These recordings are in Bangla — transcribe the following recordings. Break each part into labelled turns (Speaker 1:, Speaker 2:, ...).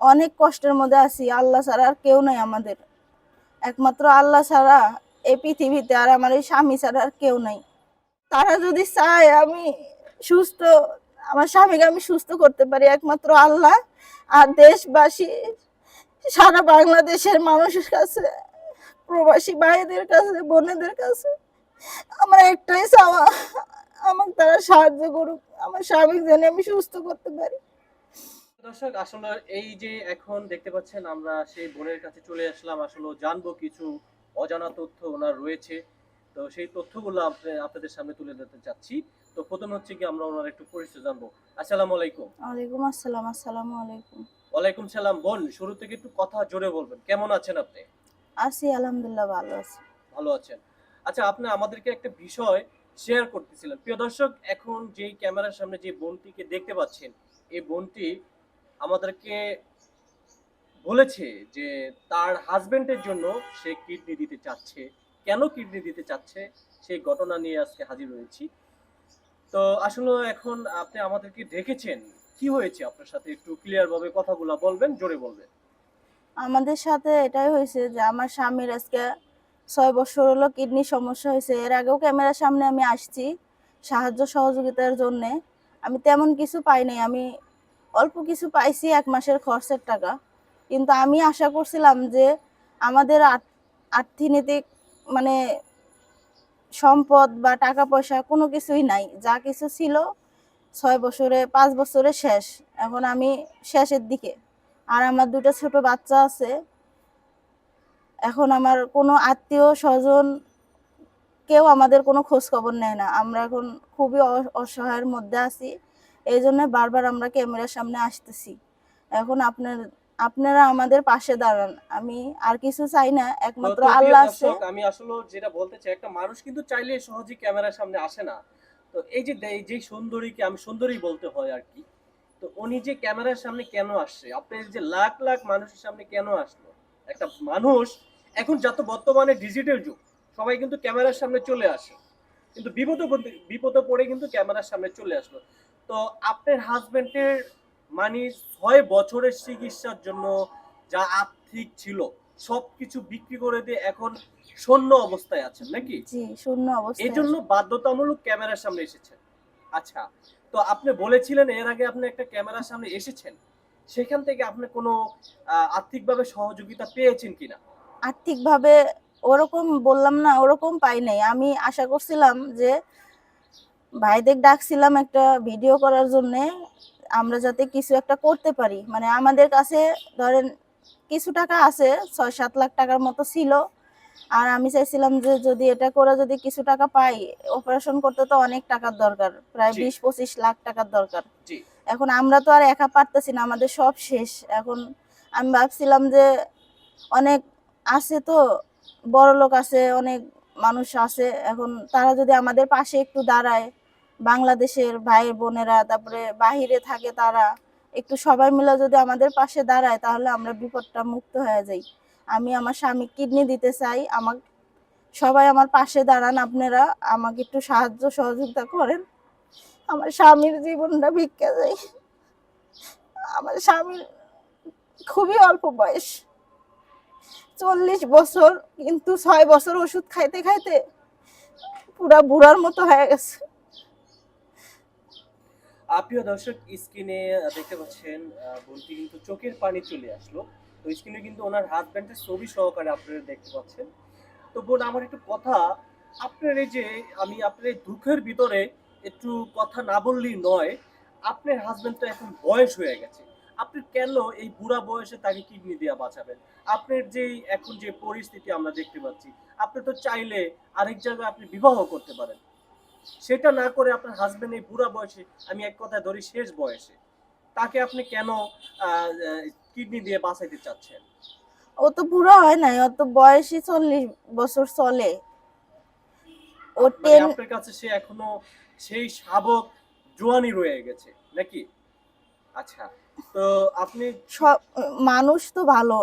Speaker 1: অনেক কষ্টের মধ্যে আছি, আল্লাহ ছাড়া আর কেউ নাই আমাদের। একমাত্র আল্লাহ ছাড়া এই পৃথিবীতে আর আমার এই স্বামী ছাড়া আর কেউ নাই। তারা যদি চায় আমি সুস্থ, আমার স্বামীকে আমি সুস্থ করতে পারি, একমাত্র আল্লাহ। আর দেশবাসী, সারা বাংলাদেশের মানুষের কাছে, প্রবাসী ভাইদের কাছে, বোনেদের কাছে, আমার একটাই চাওয়া, আমাকে তারা সাহায্য করুক, আমার স্বামী যেন আমি সুস্থ করতে পারি।
Speaker 2: দর্শক আসলে এই যে এখন দেখতে পাচ্ছেন আমরা সেই বোনের কাছে চলে আসলাম আসলে জানব কিছু অজানা তথ্য ওনার রয়েছে। তো সেই তথ্যগুলো আপনাদের সামনে তুলে ধরতে চাচ্ছি। তো প্রথম হচ্ছে কি আমরা ওনার একটু পরিচয় জানব। আসসালামু আলাইকুম।
Speaker 1: ওয়ালাইকুম আসসালাম আসসালামু আলাইকুম।
Speaker 2: ওয়ালাইকুম সালাম বোন শুরু থেকে একটু কথা জোরে বলবেন। কেমন আছেন আপনি?
Speaker 1: আছি আলহামদুলিল্লাহ ভালো আছি।
Speaker 2: ভালো আছেন। আচ্ছা আপনি আমাদেরকে একটা বিষয় শেয়ার করতেছিলেন। প্রিয় দর্শক এখন যেই ক্যামেরার সামনে যে বোনটিকে দেখতে পাচ্ছেন এই বোনটি আমাদেরকে বলেছে যে তার হাজবেন্ডের জন্য সে কিডনি দিতে চাচ্ছে। কেন কিডনি দিতে চাচ্ছে? সেই ঘটনা নিয়ে আজকে হাজির হয়েছি। তো আসলে এখন আপনি আমাদেরকে ডেকেছেন। কি হয়েছে আপনার সাথে? একটু ক্লিয়ার ভাবে কথাগুলো বলবেন, জোরে বলবেন।
Speaker 1: আমাদের সাথে এটাই হয়েছে যে আমার স্বামীর আজকে ছয় বছর হলো কিডনি সমস্যা হয়েছে। এর আগেও ক্যামেরার সামনে আমি আসছি সাহায্য সহযোগিতার জন্যে। আমি তেমন কিছু পাই নাই। আমি অল্প কিছু পাইছি এক মাসের খরচের টাকা। কিন্তু আমি আশা করছিলাম যে আমাদের আর্থ- অর্থনৈতিক মানে সম্পদ বা টাকা পয়সা কোনো কিছুই নাই। যা কিছু ছিল ছয় বছরে, পাঁচ বছরে শেষ। এখন আমি শেষের দিকে। আর আমার দুটো ছোট বাচ্চা আছে। এখন আমার কোনো আত্মীয় স্বজন কেউ আমাদের কোনো খোঁজ খবর নেয় না। আমরা এখন খুবই অসহায়ের মধ্যে আছি। এই জন্য বারবার আমরা ক্যামেরার সামনে আসতেছি। এখন আপনার আপনারা আমাদের পাশে দাঁড়ান। আমি আর কিছু চাই না একমাত্র
Speaker 2: তো
Speaker 1: আল্লাহ আছে।
Speaker 2: আমি আসলে যেটা বলতে চাই একটা মানুষ কিন্তু চাইলে সহজে ক্যামেরার সামনে আসে না। তো এই যে এই যে সুন্দরীকে আমি সুন্দরী বলতে হয় আর কি তো উনি যে ক্যামেরার সামনে কেন আসছে? আপনি যে লাখ লাখ মানুষের সামনে কেন আসলো? একটা মানুষ এখন যত বর্তমানে ডিজিটাল যুগ সবাই কিন্তু ক্যামেরার সামনে চলে আসে। কিন্তু বিপদে বিপদে পড়ে কিন্তু ক্যামেরার সামনে চলে আসলো। তো আপনার হাজবেন্ডের মানে ছয় বছরের চিকিৎসার জন্য যা আর্থিক ছিল সবকিছু বিক্রি করে দিয়ে এখন শূন্য অবস্থায় আছেন নাকি?
Speaker 1: জি শূন্য অবস্থা
Speaker 2: এই জন্য বাধ্যতামূলক ক্যামেরার সামনে এসেছেন। আচ্ছা তো আপনি বলেছিলেন এর আগে আপনি একটা ক্যামেরার সামনে এসেছেন। সেখান থেকে আপনি কোনো আর্থিকভাবে সহযোগিতা পেয়েছেন কিনা?
Speaker 1: আর্থিকভাবে ওরকম বললাম না ওরকম পাই নাই। আমি আশা করছিলাম যে ভাইদের ডাকছিলাম একটা ভিডিও করার জন্য আমরা যাতে কিছু একটা করতে পারি। মানে আমাদের কাছে ধরেন কিছু টাকা আছে ছয় সাত লাখ টাকার মতো ছিল। আর আমি চাইছিলাম যে যদি এটা করে যদি কিছু টাকা পাই অপারেশন করতে তো অনেক টাকার দরকার প্রায় বিশ পঁচিশ লাখ টাকার দরকার। এখন আমরা তো আর একা পারতেছি না আমাদের সব শেষ। এখন আমি ভাবছিলাম যে অনেক আছে তো বড় লোক আছে অনেক মানুষ আছে। এখন তারা যদি আমাদের পাশে একটু দাঁড়ায় বাংলাদেশের ভাই বোনেরা, তারপরে বাহিরে থাকে তারা, একটু সবাই মিলে যদি আমাদের পাশে দাঁড়ায়, তাহলে আমরা বিপদটা মুক্ত হয়ে যাই। আমি আমার স্বামী কিডনি দিতে চাই, আমার, সবাই আমার পাশে দাঁড়ান আপনারা, আমাকে একটু সাহায্য সহযোগিতা করেন। আমার স্বামীর জীবনটা ভিক্ষা যায় আমার স্বামীর খুবই অল্প বয়স। চল্লিশ বছর, কিন্তু ছয় বছর ওষুধ খাইতে খাইতে পুরা বুড়ার মতো হয়ে গেছে।
Speaker 2: প্রিয় দর্শক, স্ক্রিনে দেখতে পাচ্ছেন বোনটি কিন্তু চোখের পানি চলে আসলো। তো স্ক্রিনে কিন্তু ওনার হাজব্যান্ডের ছবি সহকারে আপনারা দেখতে পাচ্ছেন। তো বোন, আমার একটু কথা, আপনার এই যে আমি আপনার এই দুঃখের ভিতরে একটু কথা না বললেই নয়, আপনার হাজবেন্ড তো এখন বয়স হয়ে গেছে। আপনি কেন এই বুড়া বয়সে তাকে কিডনি দিয়ে বাঁচাবেন? আপনার যে এখন যে পরিস্থিতি আমরা দেখতে পাচ্ছি, আপনি তো চাইলে আরেক জায়গায় আপনি বিবাহ করতে পারেন। সেটা না করে আপনার হাজবেন্ড এই বুড়া বয়সে আমি এক কথায় ধরি শেষ বয়সে তাকে আপনি কেন কিডনি দিয়ে বাঁচাইতে চাচ্ছেন?
Speaker 1: ও তো বুড়ো হয় নাই ও তো বয়সই চল্লিশ বছর চলে। ও টেন
Speaker 2: আপনার কাছে সে এখনও সেই শাবক জোয়ানি রয়ে গেছে নাকি? আচ্ছা তো আপনি
Speaker 1: সব মানুষ তো ভালো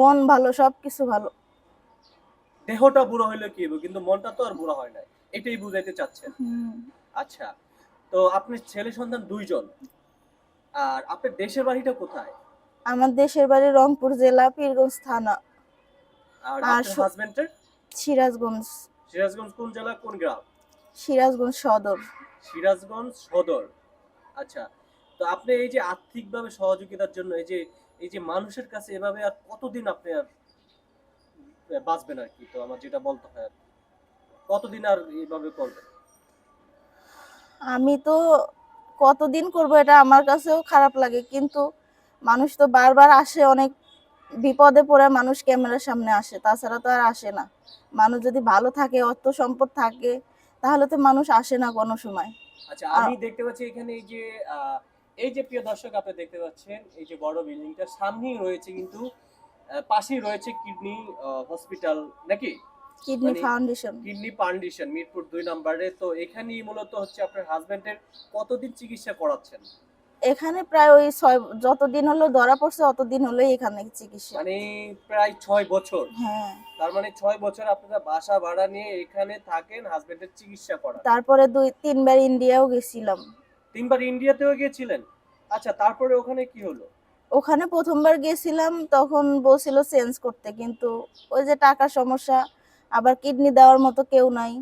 Speaker 1: মন ভালো সব কিছু ভালো।
Speaker 2: দেহটা বুড়ো হইলে কি কিন্তু মনটা তো আর বুড়ো হয় নাই। এটাই বুঝাইতে চাচ্ছেন। আচ্ছা তো আপনার ছেলে সন্তান দুইজন আর আপনার দেশের বাড়িটা কোথায়?
Speaker 1: আমার দেশের বাড়ি রংপুর জেলা পীরগঞ্জ থানা।
Speaker 2: আর আপনার হাজবেন্ডের
Speaker 1: সিরাজগঞ্জ।
Speaker 2: সিরাজগঞ্জ কোন জেলা কোন গ্রাম?
Speaker 1: সিরাজগঞ্জ সদর।
Speaker 2: সিরাজগঞ্জ সদর। আচ্ছা তো আপনি এই যে আর্থিকভাবে সহযোগিতার জন্য এই যে এই যে মানুষের কাছে এভাবে আর কতদিন আপনি আর বাঁচবেন আর কি? তো আমার যেটা বলতে হয় আর কি। কতদিন আর এইভাবে করবেন
Speaker 1: আমি তো কতদিন করব এটা আমার কাছেও খারাপ লাগে কিন্তু মানুষ তো বারবার আসে অনেক বিপদে পড়ে মানুষ ক্যামেরার সামনে আসে তাছাড়া তো আর আসে না। মানুষ যদি ভালো থাকে অর্থ সম্পদ থাকে তাহলে তো মানুষ আসে না কোনো সময়।
Speaker 2: আচ্ছা আমি দেখতে পাচ্ছি এখানে এই যে এই যে প্রিয় দর্শক আপনি দেখতে পাচ্ছেন এই যে বড় বিল্ডিংটার সামনেই রয়েছে কিন্তু পাশেই রয়েছে কিডনি হসপিটাল নাকি?
Speaker 1: Kidney foundation
Speaker 2: kidney foundation Mirpur দুই নম্বরে। তো এখানেই মূলত হচ্ছে আপনার হাজবেন্ডের কতদিন চিকিৎসা করাচ্ছেন?
Speaker 1: এখানে প্রায় ওই ছয় যতদিন হলো ধরা পড়ছে অতদিন হলো এখানে চিকিৎসা।
Speaker 2: মানে প্রায় ছয় বছর?
Speaker 1: হ্যাঁ।
Speaker 2: তার মানে ছয় বছর আপনারা বাসা ভাড়া নিয়ে এখানে থাকেন হাজবেন্ডের চিকিৎসা করান।
Speaker 1: তারপরে দুই তিনবার ইন্ডিয়াও গেছিলাম।
Speaker 2: তিনবার ইন্ডিয়াতেও গিয়েছিলেন? আচ্ছা তারপরে ওখানে কি হলো?
Speaker 1: ওখানে প্রথমবার গেছিলাম তখন বলছিল চেঞ্জ করতে কিন্তু ওই যে টাকার সমস্যা আবার কিডনি দেওয়ার মতো কেউ নাই।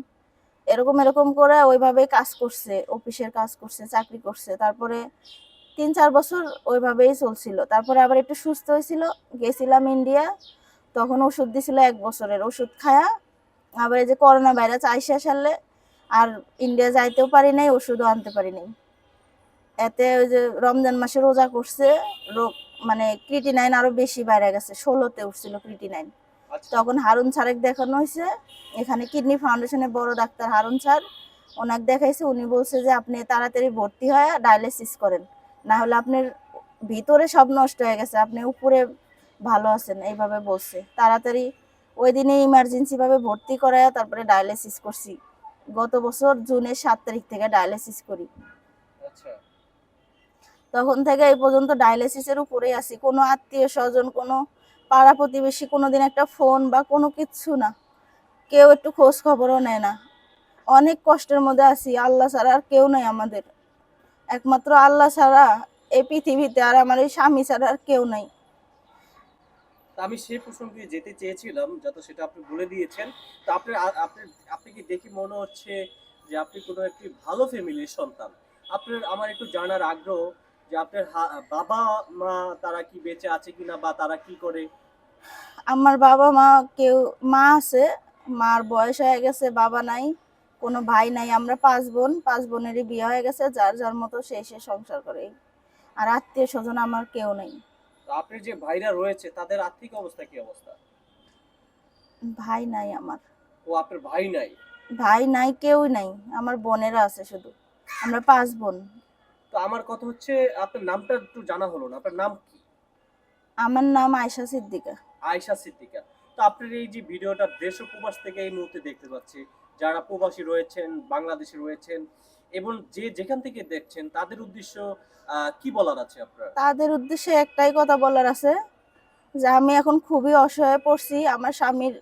Speaker 1: এরকম এরকম করে ওইভাবে কাজ করছে, অফিসের কাজ করছে, চাকরি করছে। তারপরে তিন, চার বছর ওইভাবেই চলছিল। তারপরে আবার একটু সুস্থ হয়েছিল, গেছিলাম ইন্ডিয়া। তখন ওষুধ দিছিল এক বছরের। ওষুধ খায়া আবার এই যে করোনা ভাইরাস আইসা সারলে আর ইন্ডিয়া যাইতেও পারি নাই, ওষুধও আনতে পারি নাই। এতে ওই যে রমজান মাসে রোজা করছে, রোগ মানে ক্রিটিনাইন আরও বেশি বাইরে গেছে। ষোলোতে উঠছিল ক্রিটিনাইন। তখন হারুন স্যারেক দেখানো হয়েছে। এখানে কিডনি ফাউন্ডেশনের বড় ডাক্তার হারুন স্যার ওনাকে দেখাইছে। উনি বলছে যে আপনি তাড়াতাড়ি ভর্তি হয় ডায়ালিসিস করেন। না হলে আপনার ভিতরে সব নষ্ট হয়ে গেছে। আপনি উপরে ভালো আছেন। এইভাবে বলছে। তাড়াতাড়ি ওই দিনে ইমার্জেন্সি ভাবে ভর্তি করায় তারপরে ডায়ালিসিস করছি। গত বছর জুনের সাত তারিখ থেকে ডায়ালিসিস করি।
Speaker 2: আচ্ছা।
Speaker 1: তখন থেকে এই পর্যন্ত ডায়ালিসিসের উপরেই আছি। কোনো আত্মীয় স্বজন কোনো পাড়া প্রতিবেশী কোনোদিন একটা ফোন বা কোনো কিচ্ছু না। কেউ একটু খোঁজ খবরও নেয় না। অনেক কষ্টের মধ্যে আছি, আল্লাহ ছাড়া আর কেউ নেই আমাদের। একমাত্র আল্লাহ ছাড়া এই পৃথিবীতে আর আমার এই স্বামী ছাড়া আর কেউ নাই।
Speaker 2: আমি সেই প্রসঙ্গে যেতে চেয়েছিলাম, যত সেটা আপনি বলে দিয়েছেন। তো আপনার আ- আপনার আপনি কি দেখে মনে হচ্ছে যে আপনি কোনো একটি ভালো ফ্যামিলির সন্তান? আপনার, আমার একটু জানার আগ্রহ যে আপনার বাবা মা তারা কি বেঁচে আছে কিনা বা তারা কি করে?
Speaker 1: আমার বাবা মা কেউ মা আছে মার বয়স হয়ে গেছে বাবা নাই কোনো ভাই নাই আমরা পাঁচ বোন পাঁচ বোনেরই বিয়ে হয়ে গেছে যার যার মতো সে সে সংসার করে। আর আত্মীয় স্বজন আমার কেউ নেই।
Speaker 2: তো আপনার যে ভাইরা রয়েছে তাদের আর্থিক অবস্থা কি অবস্থা?
Speaker 1: ভাই নাই আমার।
Speaker 2: ও আপনার ভাই নাই?
Speaker 1: ভাই নাই কেউই নাই আমার বোনেরা আছে শুধু। আমরা পাঁচ বোন।
Speaker 2: তো আমার কথা হচ্ছে আপনার নামটা একটু জানা হলো না। আপনার নাম কি?
Speaker 1: আমার নাম আয়শা সিদ্দিকা।
Speaker 2: আয়শা সিদ্দিকা। তো আপনার এই যে ভিডিওটা দেশ ও প্রবাস থেকে এই মুহূর্তে দেখতে পাচ্ছি যারা প্রবাসী রয়েছেন বাংলাদেশে রয়েছেন এবং যে যেখান থেকে দেখছেন তাদের উদ্দেশ্য কি বলার আছে আপনার?
Speaker 1: তাদের উদ্দেশ্যে একটাই কথা বলার আছে যে আমি এখন খুবই অসহায় পড়ছি আমার স্বামীর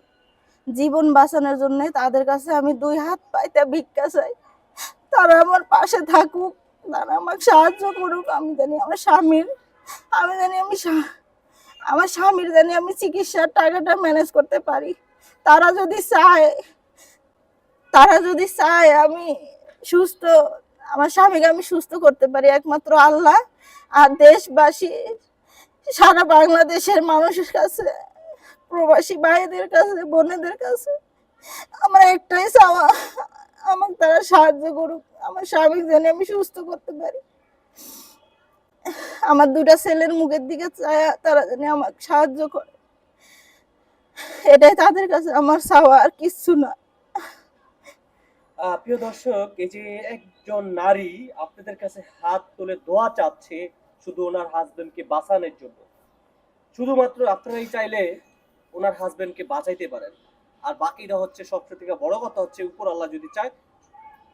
Speaker 1: জীবন বাঁচানোর জন্য তাদের কাছে আমি দুই হাত পাইতে ভিক্ষা চাই। তারা আমার পাশে থাকুক। তারা আমাকে সাহায্য করুক, আমি জানি আমার স্বামীর, আমি জানি আমি আমার স্বামীর জানি আমি চিকিৎসার টাকাটা ম্যানেজ করতে পারি। তারা যদি চায়, তারা যদি চায় আমি সুস্থ, আমার স্বামীকে আমি সুস্থ করতে পারি, একমাত্র আল্লাহ আর দেশবাসী, সারা বাংলাদেশের মানুষের কাছে, প্রবাসী ভাইদের কাছে, বোনেদের কাছে, আমার একটাই চাওয়া আমাকে তারা সাহায্য করুক, আমার স্বামী যেন আমি সুস্থ করতে পারি। আমার দুটা ছেলের মুখের দিকে চায় তারা যেন আমাকে সাহায্য করে। এটাই তাদের কাছে আমার চাওয়া, আর কিচ্ছু না।
Speaker 2: প্রিয় দর্শক, এই যে একজন নারী আপনাদের কাছে হাত তুলে দোয়া চাচ্ছে শুধু ওনার হাজবেন্ডকে বাঁচানোর জন্য। শুধুমাত্র আপনারাই চাইলে ওনার হাজবেন্ডকে বাঁচাইতে পারেন। আর বাকিটা হচ্ছে সবচেয়ে থেকে বড় কথা হচ্ছে উপর আল্লাহ যদি চায়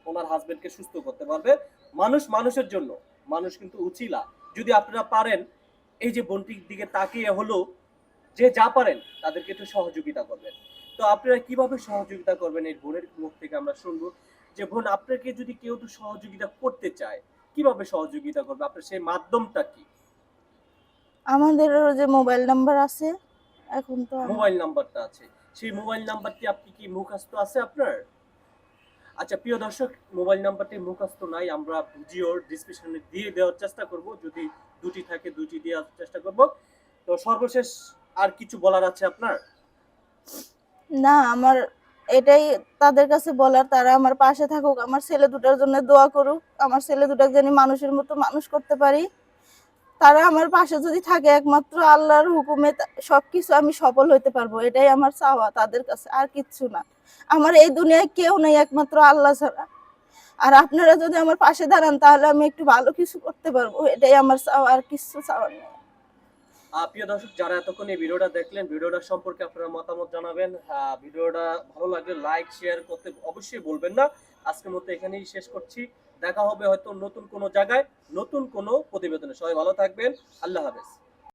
Speaker 2: ওনার হাজবেন্ডকে সুস্থ করতে পারবে। মানুষ মানুষের জন্য মানুষ কিন্তু উচিলা। যদি আপনারা পারেন এই যে বোনটির দিকে তাকিয়ে হলো যে যা পারেন তাদেরকে একটু সহযোগিতা করবেন। তো আপনারা কীভাবে সহযোগিতা করবেন? এই বোনের মুখ থেকে আমরা শুনব যে বোন আপনাকে যদি কেউ একটু সহযোগিতা করতে চায় কীভাবে সহযোগিতা করবে? আপনার সেই মাধ্যমটা কি?
Speaker 1: আমাদের যে মোবাইল নাম্বার আছে এখন তো
Speaker 2: মোবাইল নাম্বারটা আছে। সেই মোবাইল নাম্বারটি আপনি কি মুখস্থ আছে আপনার? আচ্ছা প্রিয় দর্শক, মোবাইল নাম্বারটি মুখস্থ নাই, আমরা ভিডিওর ডিসক্রিপশনে দিয়ে দেওয়ার চেষ্টা করব, যদি দুটি থাকে দুটি দেওয়ার চেষ্টা করব। তো সর্বশেষ আর কিছু বলার আছে আপনার?
Speaker 1: না, আমার এটাই তাদের কাছে বলার, তারা আমার পাশে থাকুক, আমার ছেলে দুটার জন্য দোয়া করুক, আমার ছেলে দুটাকে যেন মানুষের মতো মানুষ করতে পারি। তারা আমার পাশে যদি থাকে, একমাত্র আল্লাহর হুকুমে সবকিছু আমি সফল হইতে পারব। এটাই আমার চাওয়া, তাদের কাছে আর কিচ্ছু না। আমার এই দুনিয়ায় কেউ নেই, একমাত্র আল্লাহ ছাড়া। আর আপনারা যদি আমার পাশে দাঁড়ান, তাহলে আমি একটু ভালো কিছু করতে পারব। এটাই আমার চাওয়া, আর কিছু চাওয়ার নেই।
Speaker 2: প্রিয় দর্শক, যারা এতক্ষণ এই ভিডিওটা দেখলেন, ভিডিওটা সম্পর্কে আপনারা মতামত জানাবেন। ভিডিওটা ভালো লাগলে লাইক শেয়ার করতে অবশ্যই বলবেন না। আজকের মতো এখানেই শেষ করছি। দেখা হবে হয়তো নতুন কোনো জায়গায় নতুন কোনো প্রতিবেদনে। সবাই ভালো থাকবেন। আল্লাহ হাফেজ।